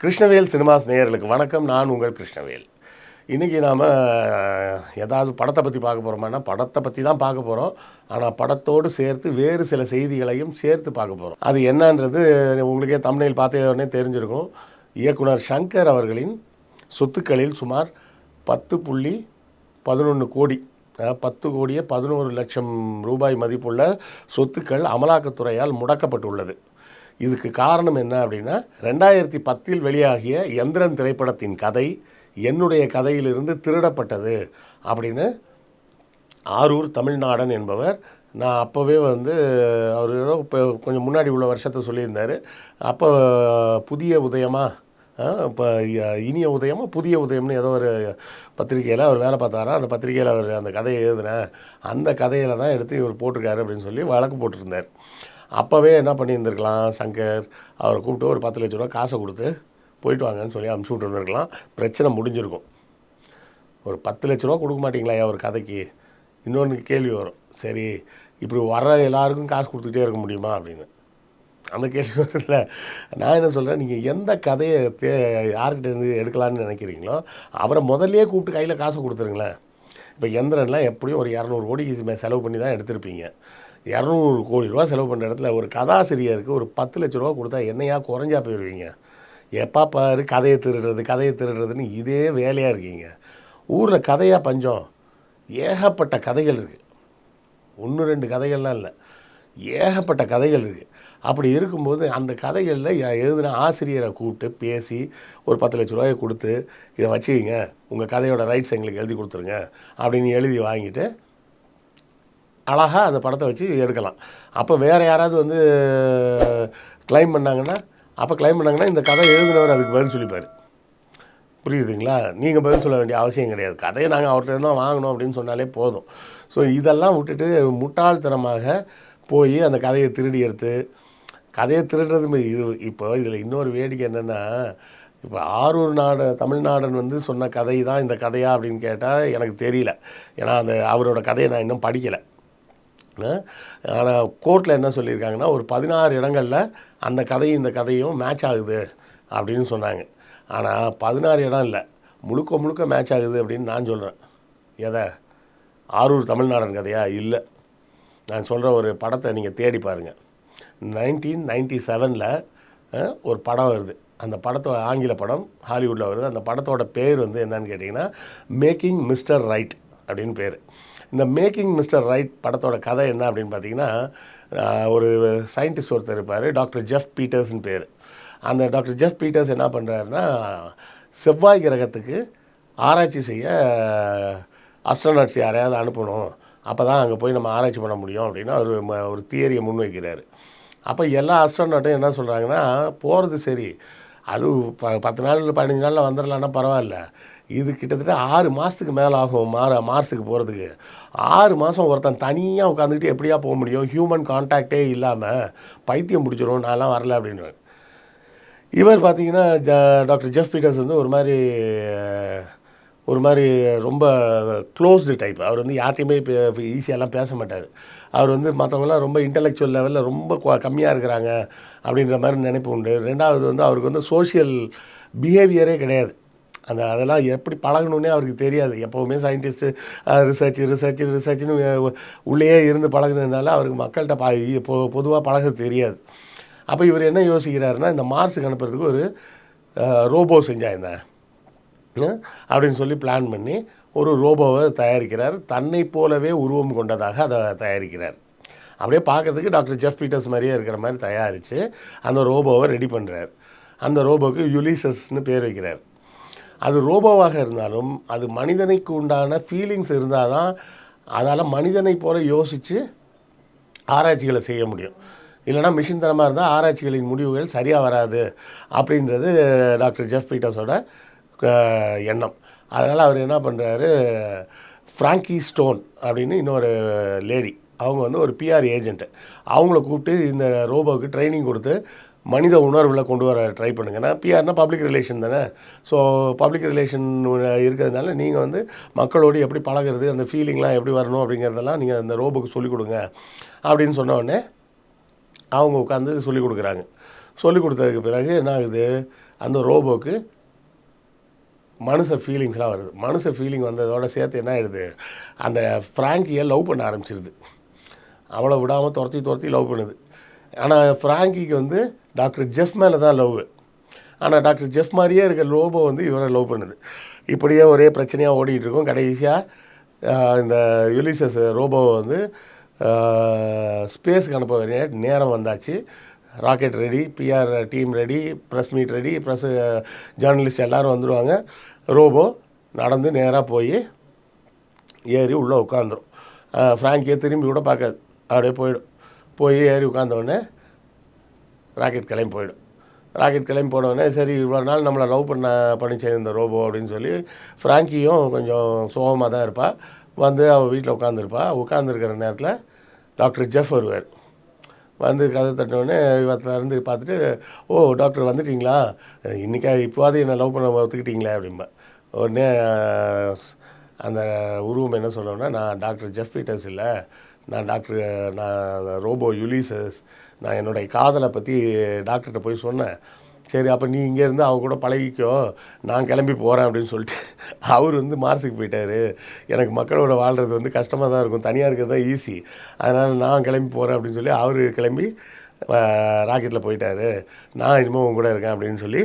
Krishnavel cinemas நேயர்களுக்கு வணக்கம். நான் உங்கள் கிருஷ்ணவேல். இன்றைக்கி நாம் ஏதாவது படத்தை பற்றி பார்க்க போகிறோமானா படத்தை பற்றி தான் பார்க்க போகிறோம் ஆனால் படத்தோடு சேர்த்து வேறு சில செய்திகளையும் சேர்த்து பார்க்க போகிறோம் அது என்னன்றது உங்களுக்கே தமிழில் பார்த்த உடனே தெரிஞ்சிருக்கும். இயக்குனர் சங்கர் அவர்களின் சொத்துக்களில் சுமார் பத்து புள்ளி பதினொன்று கோடி பத்து கோடியே பதினோரு லட்சம் ரூபாய் மதிப்புள்ள சொத்துக்கள் அமலாக்கத்துறையால் முடக்கப்பட்டுள்ளது. இதுக்கு காரணம் என்ன அப்படின்னா ரெண்டாயிரத்தி பத்தில் வெளியாகிய எந்திரன் திரைப்படத்தின் கதை என்னுடைய கதையிலிருந்து திருடப்பட்டது அப்படின்னு ஆரூர் தமிழ்நாடன் என்பவர் நான் அப்போவே வந்து அவர் ஏதோ இப்போ கொஞ்சம் முன்னாடி உள்ள வருஷத்தை சொல்லியிருந்தார். அப்போ புதிய உதயமாக இப்போ இனிய உதயமாக புதிய உதயம்னு ஏதோ ஒரு பத்திரிக்கையில் அவர் வேலை பார்த்தாரா? அந்த பத்திரிக்கையில் அவர் அந்த கதையை எழுதினேன் அந்த கதையில் தான் எடுத்து இவர் போட்டிருக்காரு அப்படின்னு சொல்லி வழக்கு போட்டிருந்தார். அப்போவே என்ன பண்ணியிருந்திருக்கலாம்? சங்கர் அவரை கூப்பிட்டு ஒரு பத்து லட்ச ரூபா காசை கொடுத்து போயிட்டு வாங்கன்னு சொல்லி அனுப்பிச்சி விட்டுருந்துருக்கலாம். பிரச்சனை முடிஞ்சிருக்கும். ஒரு பத்து லட்ச ரூபா கொடுக்க மாட்டிங்களா ஒரு கதைக்கு? இன்னொன்று கேள்வி வரும். சரி இப்படி வர்ற எல்லாருக்கும் காசு கொடுத்துக்கிட்டே இருக்க முடியுமா அப்படின்னு. அந்த கேள்வி இல்லை நான் என்ன சொல்கிறேன் நீங்கள் எந்த கதையை தே யார்கிட்ட இருந்து எடுக்கலான்னு நினைக்கிறீங்களோ அவரை முதல்லே கூப்பிட்டு கையில் காசை கொடுத்துருங்களேன். இப்போ எந்திரன்லாம் எப்படியும் ஒரு இரநூறு கோடிக்கு செலவு பண்ணி தான் எடுத்திருப்பீங்க. இரநூறு கோடி ரூபா செலவு பண்ணுற இடத்துல ஒரு கதாசிரியருக்கு ஒரு பத்து லட்ச ரூபா கொடுத்தா என்னையா குறைஞ்சா போயிடுவீங்க எப்பா பாரு கதையை திருடுறது கதையை திருடுறதுன்னு இதே வேலையாக இருக்கீங்க. ஊரில் கதையாக பஞ்சம். ஏகப்பட்ட கதைகள் இருக்குது ஒன்று ரெண்டு கதைகள்லாம் இல்லை. ஏகப்பட்ட கதைகள் இருக்குது அப்படி இருக்கும்போது அந்த கதைகளில் எழுதின ஆசிரியரை கூப்பிட்டு பேசி ஒரு பத்து லட்ச ரூபாயை கொடுத்து இதை வச்சுக்கிங்க உங்கள் கதையோட ரைட்ஸ் எங்களுக்கு எழுதி கொடுத்துருங்க அப்படின்னு எழுதி வாங்கிட்டு அழகாக அந்த படத்தை வச்சு எடுக்கலாம். அப்போ வேறு யாராவது வந்து க்ளைம் பண்ணாங்கன்னா அப்போ க்ளைம் பண்ணாங்கன்னா இந்த கதை எழுதினவர் அதுக்கு பதில் சொல்லிப்பார். புரியுதுங்களா? நீங்கள் பதில் சொல்ல வேண்டிய அவசியம் கிடையாது. கதையை நாங்கள் அவர்கிட்ட தான் வாங்கணும் அப்படின்னு சொன்னாலே போதும். ஸோ இதெல்லாம் விட்டுட்டு முட்டாள்தனமாக போய் அந்த கதையை திருடி எடுத்து கதையை திருடுறது இது இப்போ இதில் இன்னொரு வேடிக்கை என்னென்னா இப்போ ஆரூர் நாடு தமிழ்நாடன் வந்து சொன்ன கதை தான் இந்த கதையா அப்படின்னு கேட்டால் எனக்கு தெரியல. ஏன்னா அந்த அவரோட கதையை நான் இன்னும் படிக்கலை. ஆனால் கோர்ட்டில் என்ன சொல்லியிருக்காங்கன்னா ஒரு பதினாறு இடங்களில் அந்த கதையும் இந்த கதையும் மேட்ச் ஆகுது அப்படின்னு சொன்னாங்க. ஆனால் பதினாறு இடம் இல்லை. முழுக்க முழுக்க மேட்ச் ஆகுது அப்படின்னு நான் சொல்கிறேன் எதை? ஆரூர் தமிழ்நாடன் கதையா? இல்லை. நான் சொல்கிற ஒரு படத்தை நீங்கள் தேடி பாருங்கள் நைன்டீன் நைன்டி செவனில் ஒரு படம் வருது. அந்த படத்தோட ஆங்கில படம் ஹாலிவுட்டில் வருது. அந்த படத்தோட பேர் வந்து என்னன்னு கேட்டிங்கன்னா மேக்கிங் மிஸ்டர் ரைட் அப்படின்னு பேர். இந்த மேக்கிங் மிஸ்டர் ரைட் படத்தோட கதை என்ன அப்படின்னு பார்த்தீங்கன்னா ஒரு சயின்டிஸ்ட் ஒருத்தர் இருப்பார் டாக்டர் ஜெஃப் பீட்டர்ஸ்னு பேர். அந்த டாக்டர் ஜெஃப் பீட்டர்ஸ் என்ன பண்ணுறாருன்னா செவ்வாய் கிரகத்துக்கு ஆராய்ச்சி செய்ய அஸ்ட்ரோநாட்ஸ் யாரையாவது அனுப்பணும். அப்போ தான் அங்கே போய் நம்ம ஆராய்ச்சி பண்ண முடியும் அப்படின்னு அவர் ம- ஒரு தியரியை முன்வைக்கிறாரு. அப்போ எல்லா அஸ்ட்ரோநாட்டும் என்ன சொல்கிறாங்கன்னா போகிறது சரி. அது ப பத்து நாள் பதினஞ்சு நாளில் வந்துடலான்னா பரவாயில்ல. இது கிட்டத்தட்ட ஆறு மாதத்துக்கு மேலே ஆகும் மாற மார்ஸுக்கு போகிறதுக்கு ஆறு மாதம் ஒருத்தன் தனியாக உட்காந்துக்கிட்டு எப்படியா போக முடியும்? ஹியூமன் கான்டாக்டே இல்லாமல் பைத்தியம் பிடிச்சிரும் நான்லாம் வரல அப்படின்னு இவர் பார்த்தீங்கன்னா ஜ டாக்டர் ஜெஃப் பீட்டர்ஸ் வந்து ஒரு மாதிரி ஒரு மாதிரி ரொம்ப க்ளோஸ்டு டைப் அவர் வந்து யார்ட்டையுமே இப்போ ஈஸியாலாம் பேச மாட்டார். அவர் வந்து மற்றவங்களாம் ரொம்ப இன்டெலெக்சுவல் லெவலில் ரொம்ப கம்மியாக இருக்கிறாங்க அப்படின்ற மாதிரி நினைப்பு உண்டு. ரெண்டாவது வந்து அவருக்கு வந்து சோஷியல் பிஹேவியரே கிடையாது. அந்த அதெல்லாம் எப்படி பழகணுன்னே அவருக்கு தெரியாது. எப்போவுமே சயின்டிஸ்ட்டு ரிசர்ச் ரிசர்ச் ரிசர்ச்னு உள்ளேயே இருந்து பழகுனதுனால அவருக்கு மக்கள்கிட்ட ப பொ பொதுவாக பழக தெரியாது. அப்போ இவர் என்ன யோசிக்கிறாருன்னா இந்த மார்ஸுக்கு அனுப்புறதுக்கு ஒரு ரோபோ செஞ்சாயிருந்தேன் அப்படின்னு சொல்லி பிளான் பண்ணி ஒரு ரோபோவை தயாரிக்கிறார். தன்னை போலவே உருவம் கொண்டதாக அதை தயாரிக்கிறார். அப்படியே பார்க்கறதுக்கு டாக்டர் ஜெஃப் பீட்டர்ஸ் மாதிரியே இருக்கிற மாதிரி தயாரித்து அந்த ரோபோவை ரெடி பண்ணுறார் அந்த ரோபோவுக்கு யுலிசஸ்னு பேர் வைக்கிறார். அது ரோபோவாக இருந்தாலும் அது மனிதனுக்கு உண்டான ஃபீலிங்ஸ் இருந்தால் தான் அதால் மனிதனை போல யோசித்து ஆராய்ச்சிகளை செய்ய முடியும். இல்லைனா மிஷின் தனமாக இருந்தால் ஆராய்ச்சிகளின் முடிவுகள் சரியாக வராது அப்படின்றது டாக்டர் ஜெஃப் பீட்டர்ஸோட எண்ணம். அதனால் அவர் என்ன பண்ணுறாரு ஃப்ராங்கி ஸ்டோன் அப்படின்னு இன்னொரு லேடி அவங்க வந்து ஒரு பிஆர் ஏஜென்ட்டு அவங்கள கூப்பிட்டு இந்த ரோபோவுக்கு ட்ரைனிங் கொடுத்து மனித உணர்வில் கொண்டு வர ட்ரை பண்ணுங்க. ஏன்னா பிஆர்னா பப்ளிக் ரிலேஷன் தானே. ஸோ பப்ளிக் ரிலேஷன் இருக்கிறதுனால நீங்கள் வந்து மக்களோடு எப்படி பழகுறது அந்த ஃபீலிங்லாம் எப்படி வரணும் அப்படிங்கிறதெல்லாம் நீங்கள் அந்த ரோபோக்கு சொல்லிக் கொடுங்க அப்படின்னு சொன்ன அவங்க உட்காந்து சொல்லிக் கொடுக்குறாங்க. சொல்லிக் கொடுத்ததுக்கு பிறகு என்ன ஆகுது? அந்த ரோபோக்கு மனுஷ ஃபீலிங்ஸ்லாம் வருது. மனுஷ ஃபீலிங் வந்ததோட சேர்த்து என்ன ஆயிடுது? அந்த ஃப்ராங்கியை லவ் பண்ண ஆரம்பிச்சிருது. அவளை விடாமல் துரத்தி துரத்தி லவ் பண்ணுது. ஆனால் ஃப்ராங்கிக்கு வந்து டாக்டர் ஜெஃப் மேலே தான் லவ் ஆனால் டாக்டர் ஜெஃப் மாதிரியே இருக்க லோபோ வந்து இவரை லவ் பண்ணுது. இப்படியே ஒரே பிரச்சனையாக ஓடிட்டு இருக்கும். கடைசியாக இந்த யுலிசஸ் ரோபோவை வந்து ஸ்பேஸுக்கு அனுப்ப நேரம் வந்தாச்சு. Rocket ready PR team ready press meet ready press journalist எல்லோரும் வந்துடுவாங்க ரோபோ நடந்து நேராக போய் ஏறி உள்ளே உட்காந்துரும் ஃப்ராங்கியை திரும்பி கூட பார்க்காது. அப்படியே போயிடும். போய் ஏறி உட்காந்தோடனே ராக்கெட் கிளம்பி போயிடும். ராக்கெட் கிளம்பி போனோடனே சரி இவ்வளோ நாள் நம்மளை லவ் பண்ண பண்ணிச்சே இந்த ரோபோ அப்படின்னு சொல்லி ஃப்ராங்கியும் கொஞ்சம் சோகமாக தான் இருப்பாள் வந்து அவள் வீட்டில் உட்காந்துருப்பா உட்காந்துருக்கிற நேரத்தில் டாக்டர் ஜெஃப் வருவார். வந்து கதை தட்டினோடனே இவத்தில் இருந்து பார்த்துட்டு ஓ டாக்டர் வந்துட்டீங்களா? இன்றைக்கா இப்போவாது என்னை லவ் பண்ண ஒத்துக்கிட்டீங்களே அப்படிம்பா. உடனே அந்த உருவம் என்ன சொல்லணும்னா நான் டாக்டர் ஜெஃப் பீட்டர்ஸ் இல்லை. நான் டாக்டர் நான் ரோபோ யுலிசஸ். நான் என்னுடைய காதலை பற்றி டாக்டர்கிட்ட போய் சொன்னேன். சரி அப்போ நீ இங்கேருந்து அவ கூட பழகிக்கோ. நான் கிளம்பி போகிறேன் அப்படின்னு சொல்லிட்டு அவர் வந்து மார்ஸுக்கு போயிட்டாரு. எனக்கு மக்களோட வாழ்கிறது வந்து கஷ்டமாக தான் இருக்கும். தனியாக இருக்கிறது தான் ஈஸி அதனால் நான் கிளம்பி போகிறேன் அப்படின்னு சொல்லி அவர் கிளம்பி ராக்கெட்டில் போயிட்டாரு. நான் இனிமேல் உங்க கூட இருக்கேன் அப்படின்னு சொல்லி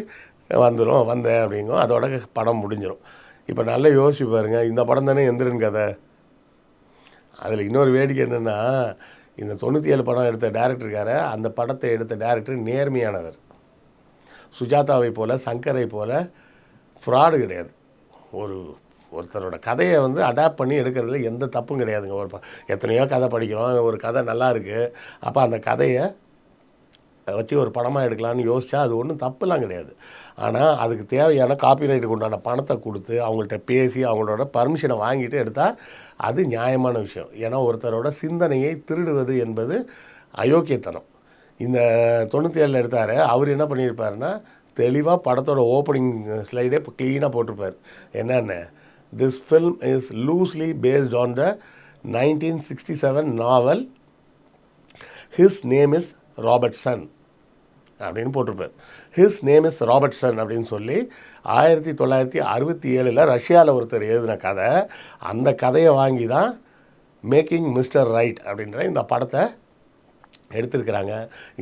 வந்துடும் வந்தேன் அப்படிங்கும். அதோட படம் முடிஞ்சிடும் இப்போ நல்லா யோசிச்சு பாருங்க. இந்த படம் தானே எந்திரன் கதை. அதில் இன்னொரு வேடிக்கை என்னென்னா இந்த தொண்ணூற்றி ஏழு படம் எடுத்த டேரக்டருக்கார அந்த படத்தை எடுத்த டேரக்டர் நேர்மையானவர். சுஜாதாவை போல் சங்கரை போல் ஃப்ராடு கிடையாது. ஒரு ஒருத்தரோட கதையை வந்து அடாப்ட் பண்ணி எடுக்கிறதுல எந்த தப்பும் கிடையாதுங்க. ஒரு ப- எத்தனையோ கதை படிக்கிறோம் ஒரு கதை நல்லா இருக்குது அப்போ அந்த கதையை வச்சு ஒரு படமாக எடுக்கலாம்னு யோசித்தா அது ஒன்றும் தப்புலாம் கிடையாது. ஆனால் அதுக்கு தேவையான காப்பிரைட்டுக்கு உண்டான பணத்தை கொடுத்து அவங்கள்ட்ட பேசி அவங்களோட பர்மிஷனை வாங்கிட்டு எடுத்தால் அது நியாயமான விஷயம். ஏன்னா ஒருத்தரோட சிந்தனையை திருடுவது என்பது அயோக்கியத்தனம். இந்த தொண்ணூற்றி ஏழில் எடுத்தார். அவர் என்ன பண்ணியிருப்பாருன்னா தெளிவாக படத்தோட ஓப்பனிங் ஸ்லைடே இப்போ க்ளீனாக போட்டிருப்பார். என்னென்ன? This film is loosely based on the nineteen sixty seven novel his name is Robertson அப்படின்னு போட்டிருப்பார். ஹிஸ் நேம் இஸ் ராபர்ட்சன் அப்படின்னு சொல்லி ஆயிரத்தி தொள்ளாயிரத்தி அறுபத்தி ஏழில் ரஷ்யாவில் ஒருத்தர் எழுதின கதை. அந்த கதையை வாங்கி தான் மேக்கிங் மிஸ்டர் ரைட் அப்படின்ற இந்த படத்தை எடுத்திருக்கிறாங்க.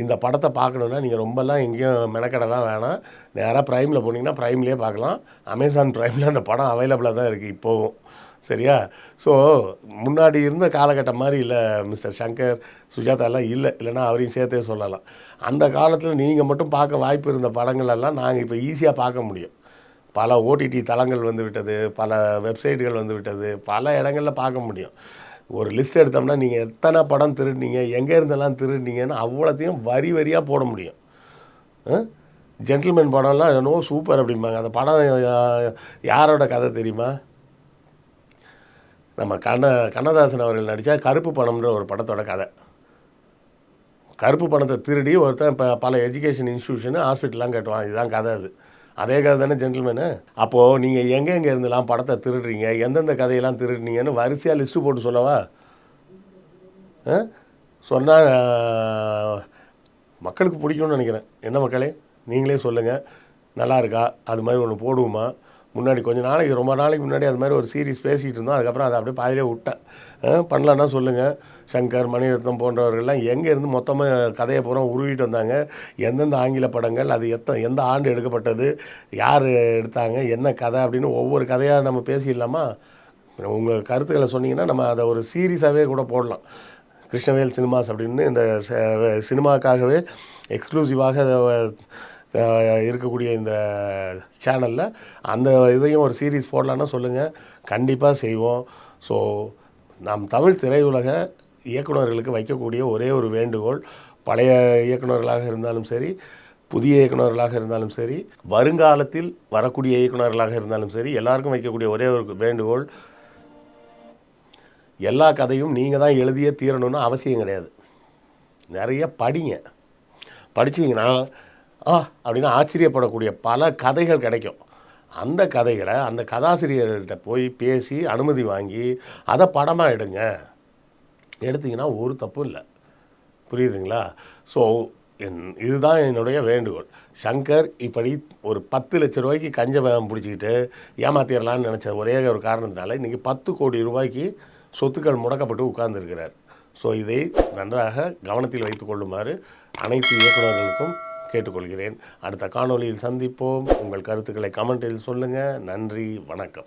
இந்த படத்தை பார்க்கணுன்னா நீங்கள் ரொம்பலாம் எங்கேயும் மெனக்கடலாம் வேணாம். நேராக ப்ரைமில் போனீங்கன்னா ப்ரைம்லேயே பார்க்கலாம். அமேசான் ப்ரைமில் அந்த படம் அவைலபிளாக தான் இருக்குது இப்போவும். சரியா? ஸோ முன்னாடி இருந்த காலகட்டம் மாதிரி இல்லை மிஸ்டர் சங்கர் சுஜாதாலாம் இல்லை. இல்லைன்னா அவரையும் சேர்த்தே சொல்லலாம். அந்த காலத்தில் நீங்கள் மட்டும் பார்க்க வாய்ப்பு இருந்த படங்களெல்லாம் நாங்கள் இப்போ ஈஸியாக பார்க்க முடியும். பல ஓடிடி தளங்கள் வந்து விட்டது பல வெப்சைட்டுகள் வந்து விட்டது பல இடங்களில் பார்க்க முடியும். ஒரு லிஸ்ட் எடுத்தோம்னா நீங்கள் எத்தனை படம் திருடுனீங்க எங்கே இருந்தெல்லாம் திருடினீங்கன்னு அவ்வளோத்தையும் வரி வரியாக போட முடியும். ஜென்டில்மேன் படம்லாம் என்னவோ சூப்பர் அப்படிம்பாங்க. அந்த படம் யாரோட கதை தெரியுமா? நம்ம கண்ண கண்ணதாசன் அவர்கள் நடித்தா கருப்பு பணம்ன்ற ஒரு படத்தோட கதை. கருப்பு பணத்தை திருடி ஒருத்தன் இப்போ பல எஜுகேஷன் இன்ஸ்டியூஷனு ஹாஸ்பிட்டல்லாம் கட்டுவான். இதுதான் கதை அது. அதே கதை தானே ஜென்டில்மேனு அப்போது நீங்கள் எங்கெங்கே இருந்தெல்லாம் படத்தை திருடுறீங்க? எந்தெந்த கதையெல்லாம் திருடுனீங்கன்னு வரிசையாக லிஸ்ட்டு போட்டு சொல்லவா? சொன்னால் மக்களுக்கு பிடிக்கும்னு நினைக்கிறேன். என்ன மக்களே? நீங்களே சொல்லுங்கள் நல்லா இருக்கா? அது மாதிரி ஒன்று போடுவோமா? முன்னாடி கொஞ்சம் நாளைக்கு ரொம்ப நாளைக்கு முன்னாடி அது மாதிரி ஒரு சீரிஸ் பேசிகிட்டு இருந்தோம். அதுக்கப்புறம் அதை அப்படியே பாதிலே விட்டேன். பண்ணலன்னா பண்ணலான்னா சொல்லுங்கள் சங்கர் மணிரத்னம் போன்றவர்கள்லாம் எங்கே இருந்து மொத்தமாக கதையை பூரா உருவிட்டு வந்தாங்க. எந்தெந்த ஆங்கில படங்கள் அது எத்த எந்த ஆண்டு எடுக்கப்பட்டது யார் எடுத்தாங்க என்ன கதை அப்படின்னு ஒவ்வொரு கதையாக நம்ம பேசிடலாமா? உங்கள் கருத்துக்களை சொன்னீங்கன்னா நம்ம அதை ஒரு சீரீஸாகவே கூட போடலாம். கிருஷ்ணவேல் சினிமாஸ் அப்படின்னு இந்த சினிமாக்காகவே எக்ஸ்க்ளூசிவாக அதை இருக்கக்கூடிய இந்த சேனலில் அந்த இதையும் ஒரு சீரீஸ் போடலான்னு சொல்லுங்கள் கண்டிப்பாக செய்வோம். ஸோ நாம் தமிழ் திரையுலக இயக்குனர்களுக்கு வைக்கக்கூடிய ஒரே ஒரு வேண்டுகோள் பழைய இயக்குனர்களாக இருந்தாலும் சரி புதிய இயக்குனர்களாக இருந்தாலும் சரி வருங்காலத்தில் வரக்கூடிய இயக்குனர்களாக இருந்தாலும் சரி எல்லாருக்கும் வைக்கக்கூடிய ஒரே ஒரு வேண்டுகோள் எல்லா கதையும் நீங்கள் தான் எழுதியே தீரணும்னு அவசியம் கிடையாது. நிறைய படிங்க. படிச்சீங்கன்னா ஆ அப்படின்னு ஆச்சரியப்படக்கூடிய பல கதைகள் கிடைக்கும். அந்த கதைகளை அந்த கதாசிரியர்கிட்ட போய் பேசி அனுமதி வாங்கி அதை படமாக எடுங்க. எடுத்தீங்கன்னா ஒரு தப்பும் இல்லை. புரியுதுங்களா? ஸோ என் இதுதான் என்னுடைய வேண்டுகோள். சங்கர் இப்படி ஒரு பத்து லட்ச ரூபாய்க்கு கஞ்ச வேகம் பிடிச்சிக்கிட்டு ஏமாத்திடலான்னு நினச்ச ஒரே ஒரு காரணத்தினால இன்றைக்கி பத்து கோடி ரூபாய்க்கு சொத்துக்கள் முடக்கப்பட்டு உட்கார்ந்துருக்கிறார். ஸோ இதை நன்றாக கவனத்தில் வைத்துக்கொள்ளுமாறு அனைத்து இயக்குநர்களுக்கும் கேட்டுக்கொள்கிறேன். அடுத்த காணொளியில் சந்திப்போம். உங்கள் கருத்துக்களை கமெண்டில் சொல்லுங்கள் நன்றி. வணக்கம்.